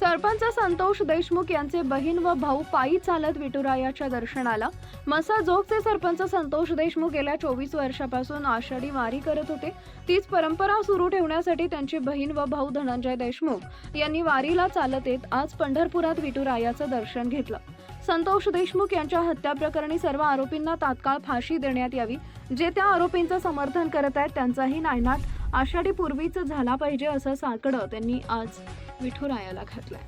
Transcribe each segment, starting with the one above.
सरपंच संतोष देशमुख यांचे बहीण व भाऊ पायी चालत विठुरायाच्या दर्शनाला. मसाजोगचे सरपंच संतोष देशमुख गेल्या चोवीस वर्षापासून आषाढी वारी करत होते. तीच परंपरा सुरू ठेवण्यासाठी त्यांची बहीण व भाऊ धनंजय देशमुख यांनी वारीला चालत येत आज पंढरपुरात विठुरायाचं दर्शन घेतलं. संतोष देशमुख यांच्या हत्या प्रकरणी सर्व आरोपींना तात्काळ फाशी देण्यात यावी. जे त्या आरोपींचं समर्थन करत आहेत त्यांचाही नायनाट आषाढीपूर्वीच झाला पाहिजे असं साकडं त्यांनी आज विठुरायाला घातलंय.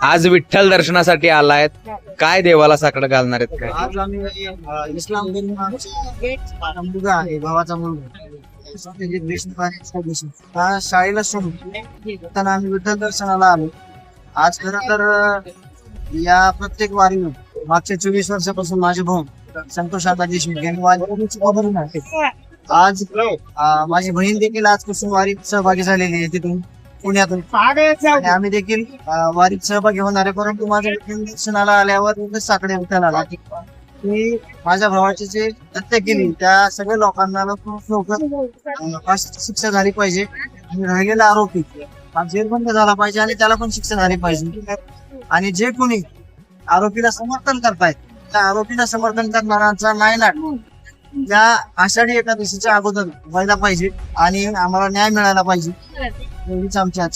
आज विठ्ठल दर्शनासाठी आलायत. काय देवाला साकडं घालणार आहेत काय? आज आम्ही अ, इस्लाम धर्माचा मुलगा आहे भावाचा मुलगा. देशमुख देशमुख हा शाळेला सोडून त्यांना आम्ही विठ्ठल दर्शनाला आलो. आज खरं तर अ, या प्रत्येक वारीनं मागच्या चोवीस वर्षापासून माझे भाऊ संतोष आता देशमुख यांनी वारीची आज अ, माझी बहीण देखील आजपासून वारीत सहभागी झालेली आहे तिथून. पुण्यातून. आणि आम्ही देखील वारीत सहभागी होणार आहे परंतु माझ्या दर्शनाला आल्यावर साकडे उठायला की माझ्या भावाची जे हत्या केली त्या सगळ्या लोकांना लवकर शिक्षा झाली पाहिजे आणि राहिलेला आरोपी हा जेल बंद झाला पाहिजे आणि त्याला पण शिक्षा झाली पाहिजे. आणि जे कोणी आरोपीला समर्थन करतायत त्या आरोपीला समर्थन करणाऱ्यांचा नायनाट या आषाढी एकादशीच्या अगोदर व्हायला पाहिजे आणि आम्हाला न्याय मिळायला पाहिजे. Giảm chè.